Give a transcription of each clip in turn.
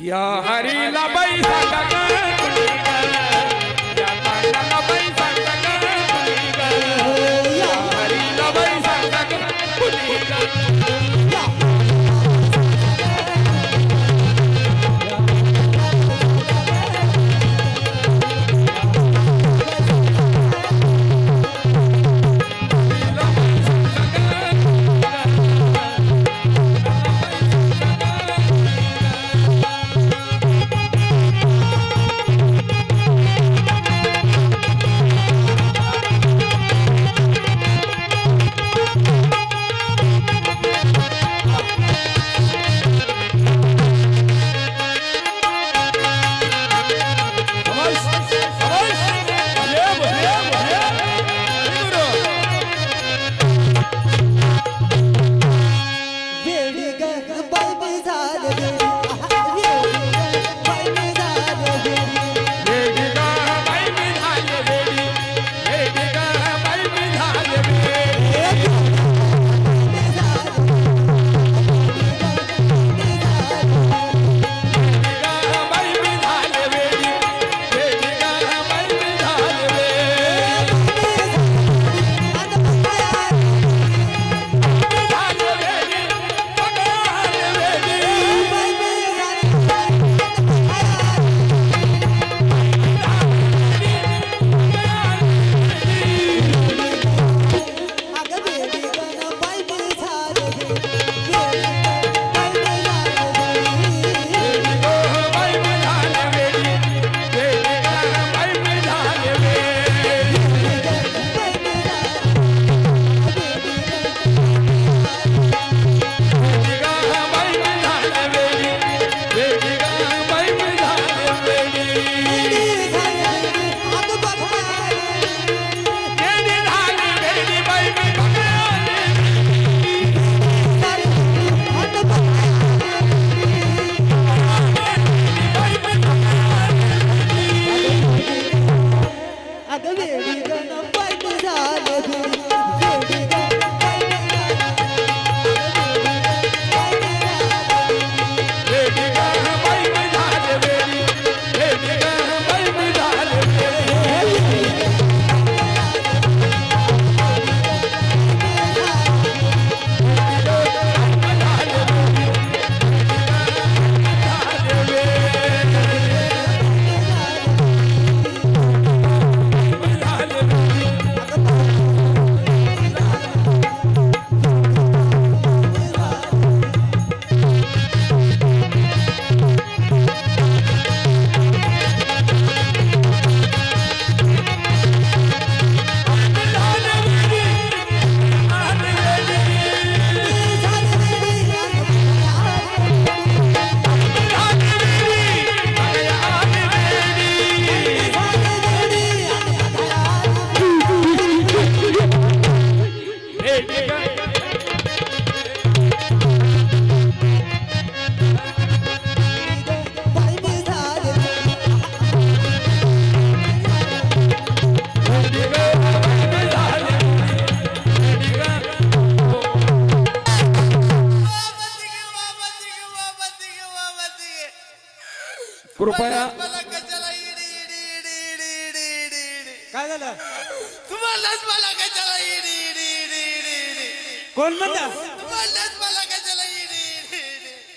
या हरीला बाई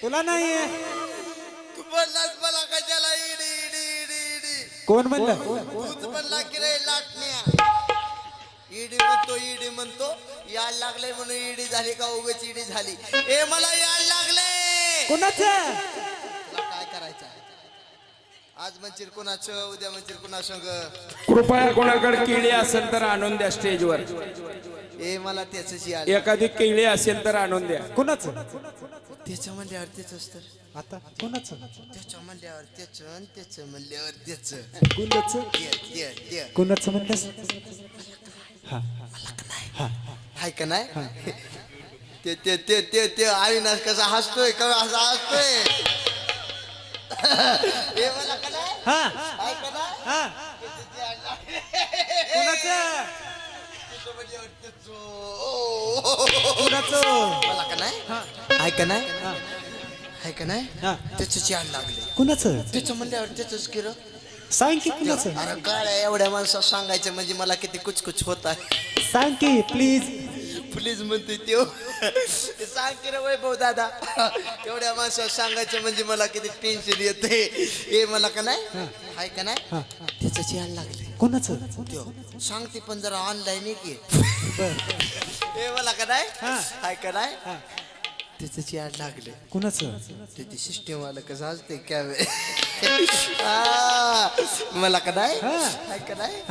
तुला नाही तुम्हालाच मला कशाला इडी इडी इडी इडी? कोण म्हणलं तूच म्हणला की रे लाटण्या. इडी म्हणतो इडी म्हणतो. याड लागले म्हणून इडी झाली का उगाच इडी झाली. ए मला याड लागले कोणाचं? तुला काय करायचं? आहे? आज म्हणशील कोणाचं उद्या म्हणशील कोणासंग? कृपया कोणाकडे केळी असेल तर आणून द्या स्टेजवर. ए मला त्याच याड एखादी केळी असेल तर आणून द्या. कोणाचं? त्याच्या म्हणल्यावर त्याच तर आता कोणाचं? त्याच्या म्हणल्यावर त्याच त्याचं म्हणल्यावर त्याच. कोणाचं? कोणाचं म्हणतास हा. हाय का नाही? ते ते ते ते ते अविनाश कसा हसतोय का असा हसतोय? हे मला का नाही? हा. हाय का नाही? हा. कोणाचं कोणाचं? मला का नाही? हाय का नाही? हा. हाय का नाही? हा. त्याची याड लागले. कुणाचं? तिचं म्हणल्यावर त्याच किर सांग की कुणाचं? अरे काळ्या एवढ्या माणसात सांगायचं म्हणजे मला किती कुचकुच होत आहे. सांग की प्लीज प्लीज म्हणतोय त्यो. ते सांग की रे वैभव दादा. एवढ्या माणसात सांगायचं म्हणजे मला किती टेन्शन येते हे मला का नाही? हाय का नाही? हा. त्याचं चेहायला लागले. कुणाचं? सांगते पण जरा ऑनलाईन की बर हे मला का नाही हा. हाय का नाही. त्याचं चेहायला लागले. कुणाचं? ते सिस्टीम वाला कसं असते काय मला का नाही हा. हाय का नाही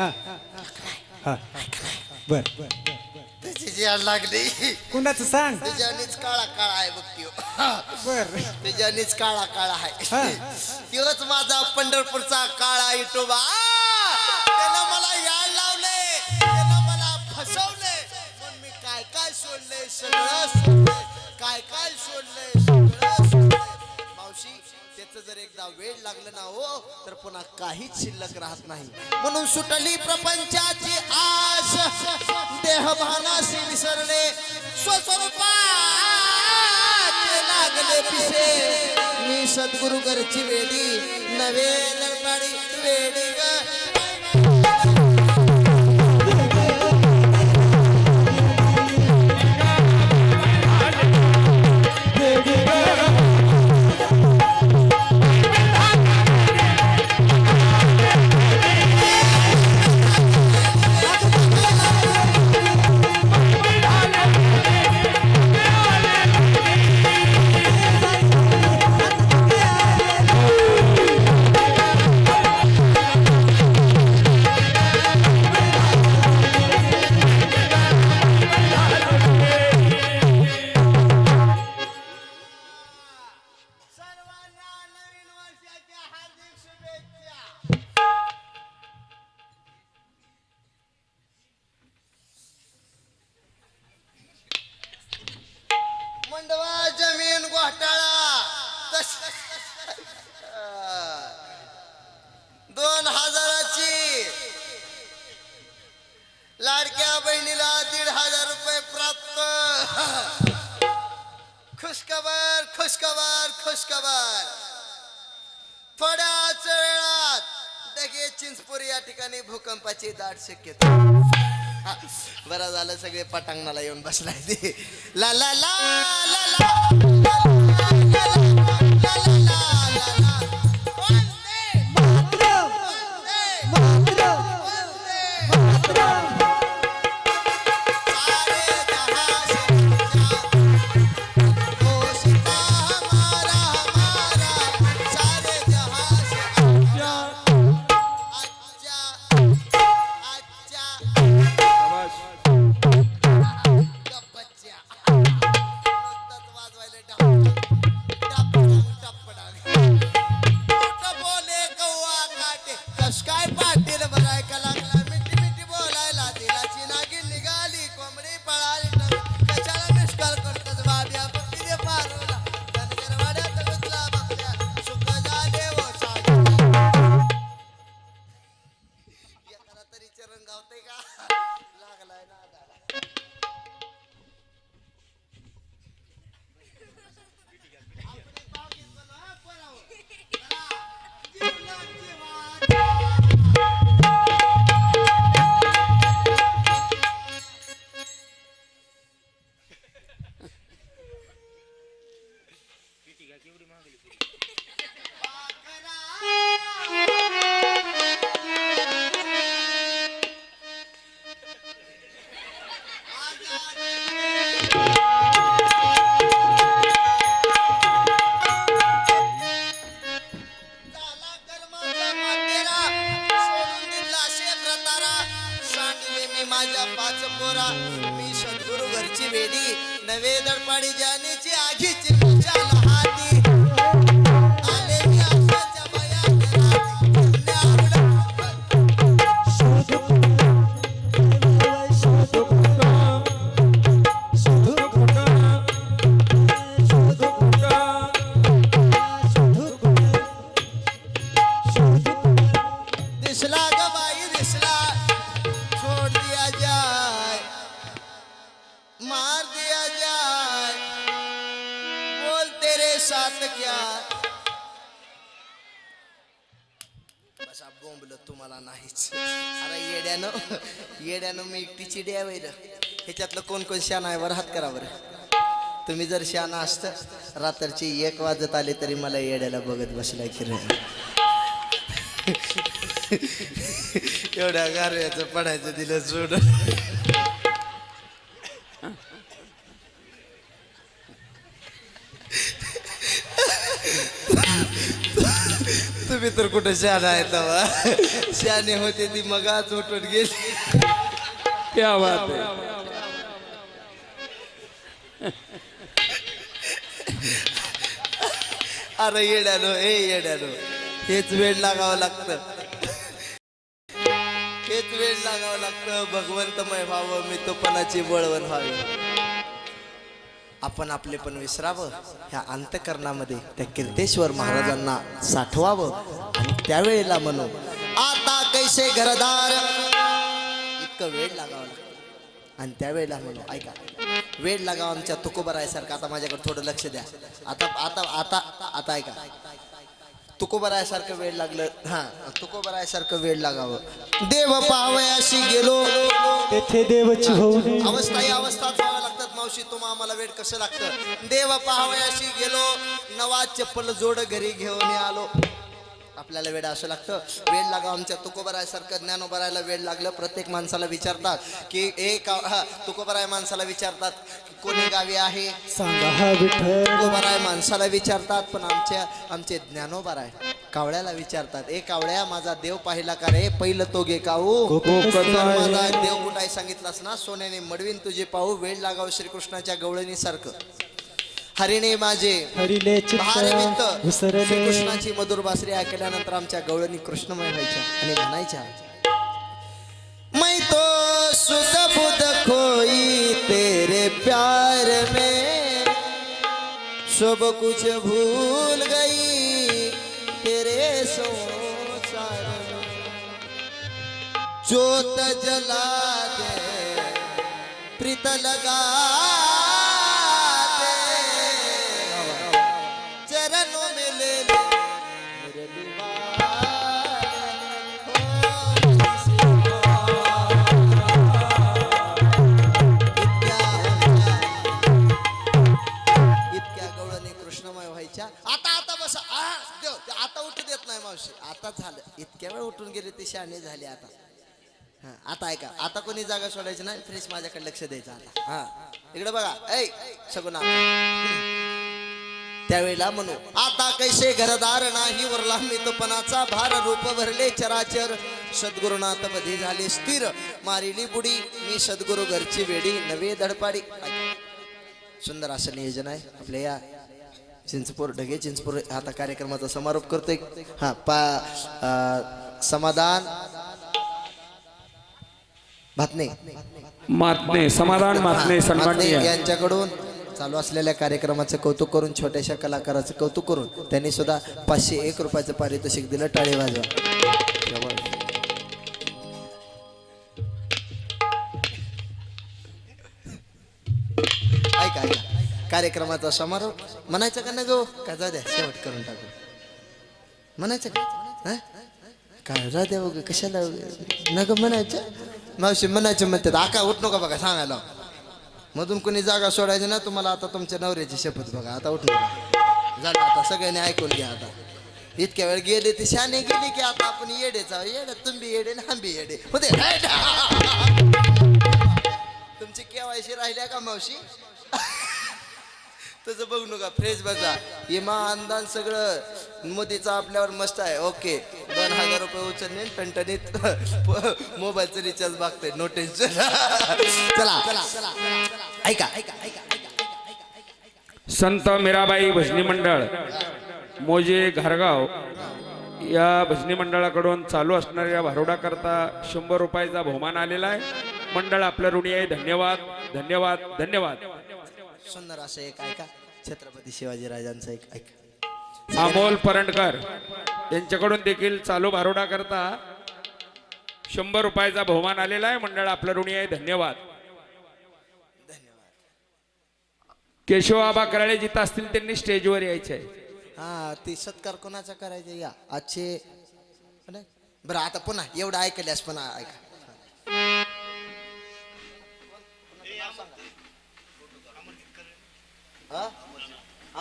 बर बर त्याची चेहायला लागली. कुणाचं सांग? त्याच्यानेच काळा काळा आहे बघ बर. त्याच्यानेच काळा काळा. आहे. तोच माझा पंढरपूरचा काळा इटोबा. त्यानं मला याड लावले त्यानं मला फसवले. पण मी काय काय सोडले सगळं सोडले. काय काय सोडले सगळं सोडले. मावशी त्याचं जर एकदा वेळ लागलं ना हो तर पुन्हा काहीच शिल्लक राहत नाही. म्हणून सुटली प्रपंचाची आस. देहभानाशी विसरले स्वस्वरूपाचे लागले पिसे. मी सद्गुरु घरची वेडी नवे लढाडी वेडी. होण्याची दाट शक्यता बरं झालं सगळे पटांगणाला येऊन बसलाय. ते ला ला ला ला ला. कोण कोण आहे बरं हात करा बरं. तुम्ही जर शाना असत रात्रीची एक वाजत आली तरी मला येड्याला बघत बसलाय की एवढ्या गारव्याचं पडायचं दिलं सोडून. तुम्ही तर कुठं शहाणा आहे तवा. शहाणे होते ती मगाच उठून गेली. क्या बात अरे येड्यानो हे येड्यानो हेच वेळ लागावं लागतं. हेच वेळ लागावं लागतं. भगवंतमय व्हावं मी तुपणाची बळवण व्हावी. आपण आपले पण विसरावं ह्या अंतकरणामध्ये त्या कीर्तेश्वर महाराजांना साठवावं आणि त्यावेळेला म्हणू आता कैसे घरदार? इतकं वेळ लागावं लागतं. आणि त्यावेळेला म्हणू ऐका वेळ लागावं आमच्या तुकोबरायसारखं आता माझ्याकडे थोडं लक्ष द्या. आता आता आता आता ऐका. तुकोबरायसारखं वेळ लागलं. हा तुकोबरायसारखं वेळ लागावं. देव पावयाशी गेलो. तेथे देवची. अवस्था ही अवस्थाच व्हाव्या लागतात मावशी. तुम्हा आम्हाला वेळ कसं लागतं? देव पाहावयाशी गेलो. नवा चप्पल जोड घरी घेऊन आलो. आपल्याला वेळ असं लागतं. वेळ लागा आमच्या. तुकोबरायसारखं ज्ञानोबरायला वेळ लागलं. प्रत्येक माणसाला विचारतात की एक तुकोबराय माणसाला विचारतात की कोणी गावी आहे? सांगा तुकोबराय माणसाला विचारतात पण आमच्या आमचे ज्ञानोबराय कावळ्याला विचारतात ए कावळ्या माझा देव पाहिला का रे? पहिलं तो गे काऊ. माझा देव कुठाय सांगितलास ना? सोन्याने मडवीन तुझे पाहू वेळ लागाव श्रीकृष्णाच्या गवळणी सारखं हरिणे माझे हरिले भारविंत श्रीकृष्णाची मधुर बासरी ऐकल्यानंतर आमच्या गवळणी कृष्णमय व्हायच्या आणि म्हणायच्या मैं तो सुध बुध खोई तेरे प्यार में सब कुछ भूल गई तेरे संसार में। जोत जला दे प्रीत लगा व्हायच्या. आता आता बस. देव, आता उठू देत नाही मावशी. आता झालं. इतक्या वेळ उठून गेले ते शहाणे झाले आता. हा, आता ऐका. आता कोणी जागा सोडायची नाही? फ्रेश माझ्याकडे लक्ष द्यायचं आता. हा. इकडे बघा. ऐ सगुणा त्यावेळेला म्हणू आता कैसे घरदार नाही उरला मितपणाचा भार. रूप भरले चराचर. सद्गुरुनाथमध्ये झाले स्थिर. मारिली बुडी. मी सद्गुरु घरची वेडी. नवे धडपाडी सुंदर असं नियोजन आहे. आपल्या या चिंचपूर ढगे चिंचपूर आता कार्यक्रमाचा समारोप करतोय. हा पा समाधान. भातने. मातने समाधान मातने सन्माननीय. यांच्याकडून चालू असलेल्या कार्यक्रमाचं कौतुक करून छोट्याशा कलाकाराचं कौतुक करून त्यांनी सुद्धा पाचशे एक रुपयाचं पारितोषिक दिलं टाळे वाजवा. कार्यक्रमाचा समारोप. म्हणायचं का ना गो? का जाऊ द्या शेवट करून टाकू. म्हणायचं का? काय राहू द्या वगैरे कशाला न ग म्हणायचं? मावशी म्हणायचं म्हणतात आका उठ नका बघा सांगायला. मधून कोणी जागा सोडायची ना तुम्हाला आता तुमच्या नवऱ्याची शपथ बघा आता उठ नका. झालं आता सगळ्यांनी ऐकून घ्या आता. इतक्या वेळ गेले ते शाने गेले की आता आपण येडेचा येडे तुम्ही येडे ना आंबी येडे. होते तुमची केवायशी राहिल्या का मावशी? तसं बघू नका फ्रेश बघा इमा अंदाज सगळं. मोदीचा आपल्यावर मस्त आहे. ओके दोन हजार रुपये उचलणे टणटणीत. मोबाईलचं रिचार्ज मागतंय. नो टेन्शन चला. चला ऐका ऐका ऐका. संत मीराबाई भजनी मंडळ मोजे घारगाव या भजनी मंडळाकडून चालू असणाऱ्या भारुडाकरता शंभर रुपयाचा बहुमान आलेला आहे. मंडळ आपलं ऋणी आहे. धन्यवाद. धन्यवाद. धन्यवाद. सुंदर असं एक ऐका. छत्रपती शिवाजी राजांचं एक ऐका. अमोल परंडकर यांच्याकडून देखील चालू भारुडा करता शंभर रुपयाचा बहुमान आलेला आहे. मंडळ आपलं ऋणी आहे. धन्यवाद. केशवआबा कराळे जिथं असतील त्यांनी स्टेजवर यायचे आहे हा ती सत्कार कोणाचा करायचा? या आजचे बरं आता पुन्हा एवढं ऐकल्यास पुन्हा ऐका.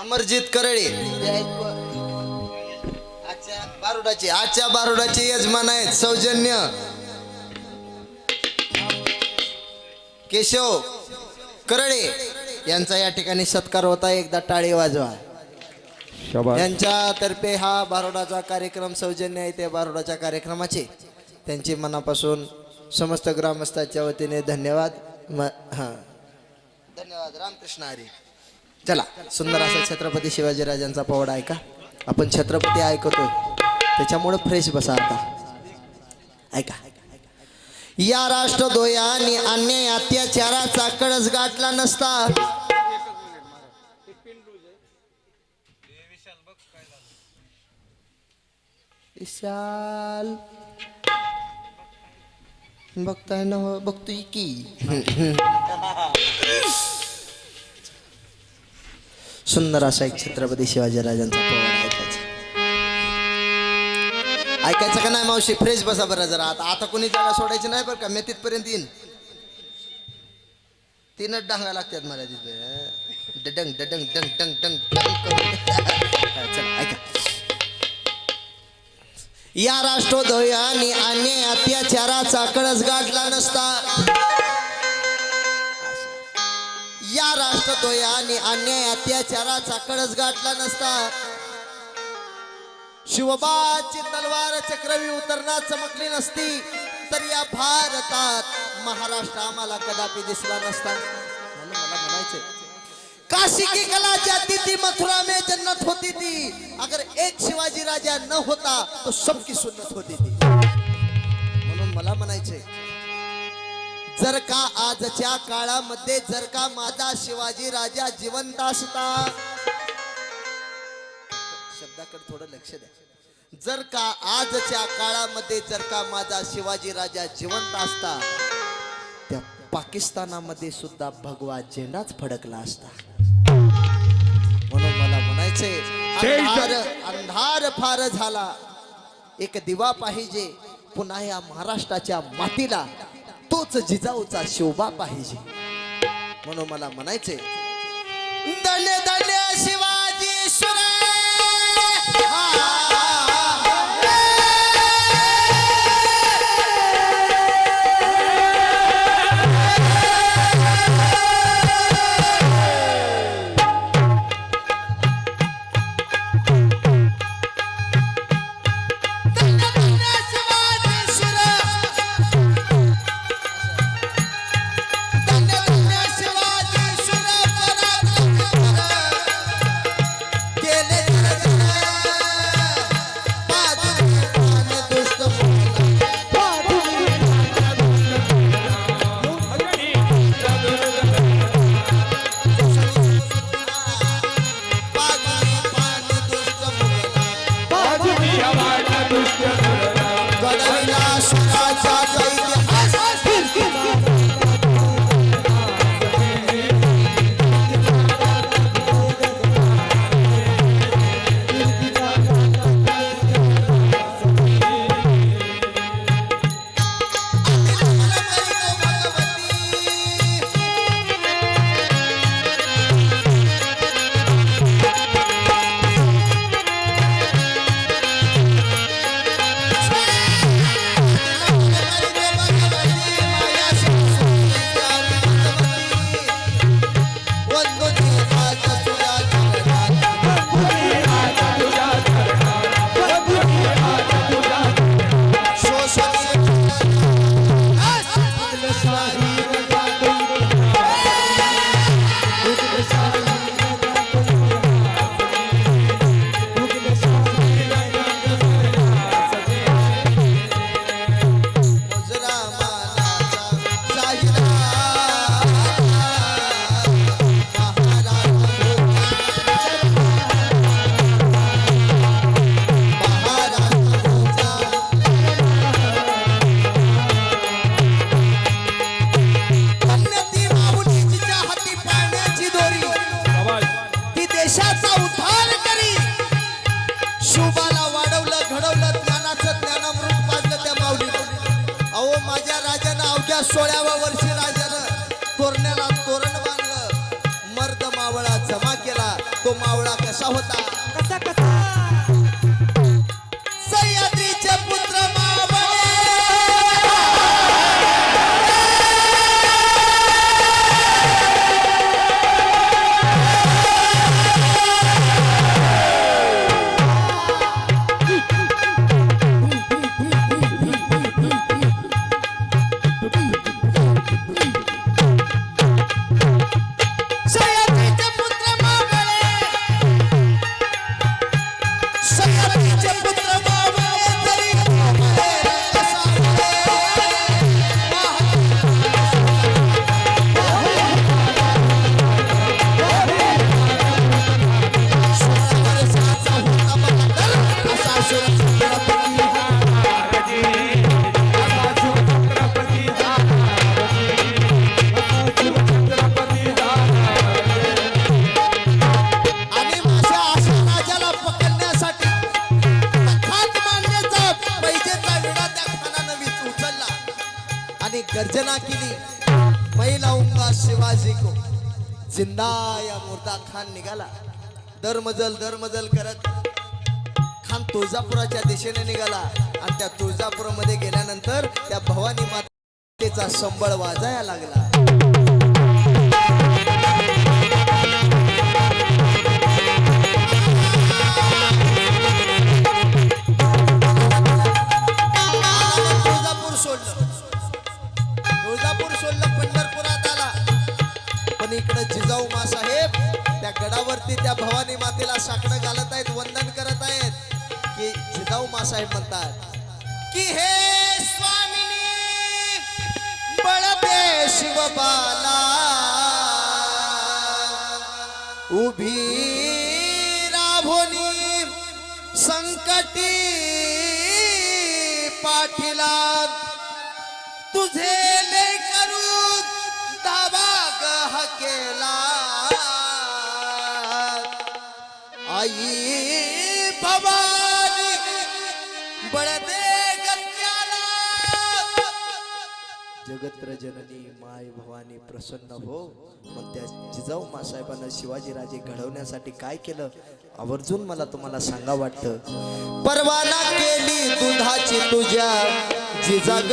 अमरजित करळे. आजच्या बारुडाचे आजच्या बारुडाचे यजमान आहेत सौजन्य. केशव करळे यांचा या ठिकाणी सत्कार होता एकदा टाळी वाजवा. यांच्यातर्फे हा बारोडाचा कार्यक्रम सौजन्य आहे. त्या बारोडाच्या कार्यक्रमाचे. त्यांचे मनापासून समस्त ग्रामस्थांच्या वतीने धन्यवाद. म हां. धन्यवाद. रामकृष्ण हरी. चला सुंदर असा छत्रपती शिवाजीराजांचा पोवाडा ऐका. आपण छत्रपती ऐकतोय. त्याच्यामुळं फ्रेश बसा आता. ऐका. या राष्ट्रद्रोहाने अन्याय अत्याचाराचा कळस गाठला नसता. विशाल. बघताय ना हो, बघतोय की. सुंदर असा एक छत्रपती शिवाजीराजांचा पोवाडा ऐकायचा. ऐकायचं का नाही मावशी? फ्रेश बसा बरं जरा. आता आता कोणी जागा सोडायची नाही बरं का? मी तिथपर्यंत येईन. तीनच डांगा लागतात मला तिथे. डडंग डडंग डंग डंग डंग डंग ऐका. या राष्ट्रोदयाने अन्याय अत्याचाराचा कळस गाठला नसता. या राष्ट्रद्वया आणि अन्याय अत्याचाराचा कळस गाठला नसता. शिवबाची तलवार चक्रवी उतरणा चमकली नसती तर या भारतात महाराष्ट्र आम्हाला कदापि दिसला नसता. म्हणून मला म्हणायचंय काशी की कला जाती थी मथुरा में जन्नत होती थी अगर एक शिवाजी राजा न होता तो सबकी सुन्नत होती थी म्हणून मला म्हणायचे जर का आजच्या काळामध्ये जर का माझा शिवाजी राजा जिवंत असता. शब्दाकडे थोडं लक्ष द्या. जर का आजच्या काळामध्ये जर का माझा शिवाजी राजा जिवंत असता त्या पाकिस्तानामध्ये सुद्धा भगवा झेंडाच फडकला असता. म्हणून मला म्हणायचंय अंधार अंधार फार झाला. एक दिवा पाहिजे पुन्हा या महाराष्ट्राच्या मातीला. तोच जिजाऊचा शोभा पाहिजे. म्हणून मला म्हणायचंय त्या सोळाव्या वर्षी राजानं तोरण्याला तोरण बांधलं. मर्द मावळा जमा केला. तो मावळा कसा होता? दरमजल दरमजल करत. खान तुळजापुराच्या दिशेने निघाला. आणि त्या तुळजापुरामध्ये गेल्यानंतर त्या भवानी मातेचा संबळ वाजायला लागला. तुळजापूर सोडलं. तुळजापूर सोडलं पंढरपुरात आला. पण इकडे जिजाऊ मासाहेब गडावरती त्या भवानी मातेला साकडं घालत आहेत वंदन करत आहेत. की जिजाऊ मासाहेब म्हणतात की हे स्वामिनी बळते शिवबाला उभी राभोनी संकटी पाठीला तुझे ले जगत्र जननी माय भवानी प्रसन्न हो. मग त्या जिजाऊ मासाहेबांना शिवाजीराजे घडवण्यासाठी काय केलं? आवर्जून मला तुम्हाला सांगा वाटतं. परवाना केली दुधाची तुझ्या जिजाग.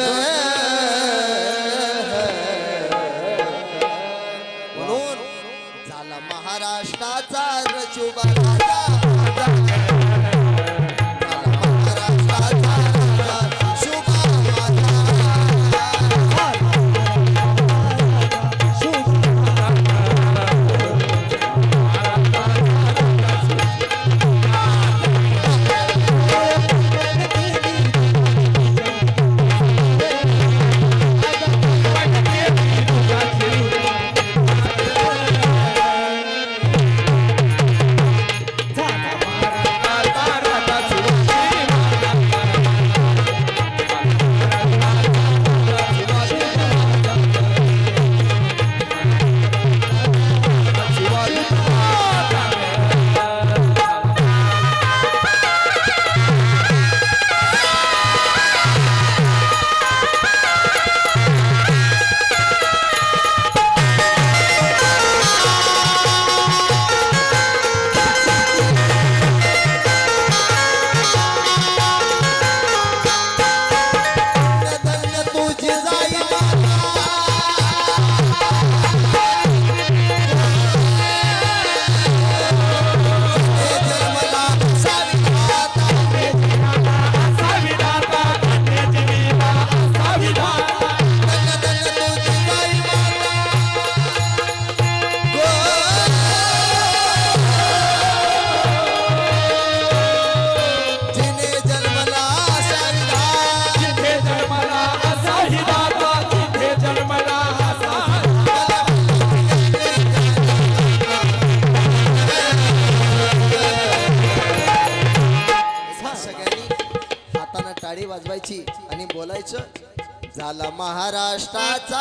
आणि झाला महाराष्ट्राचा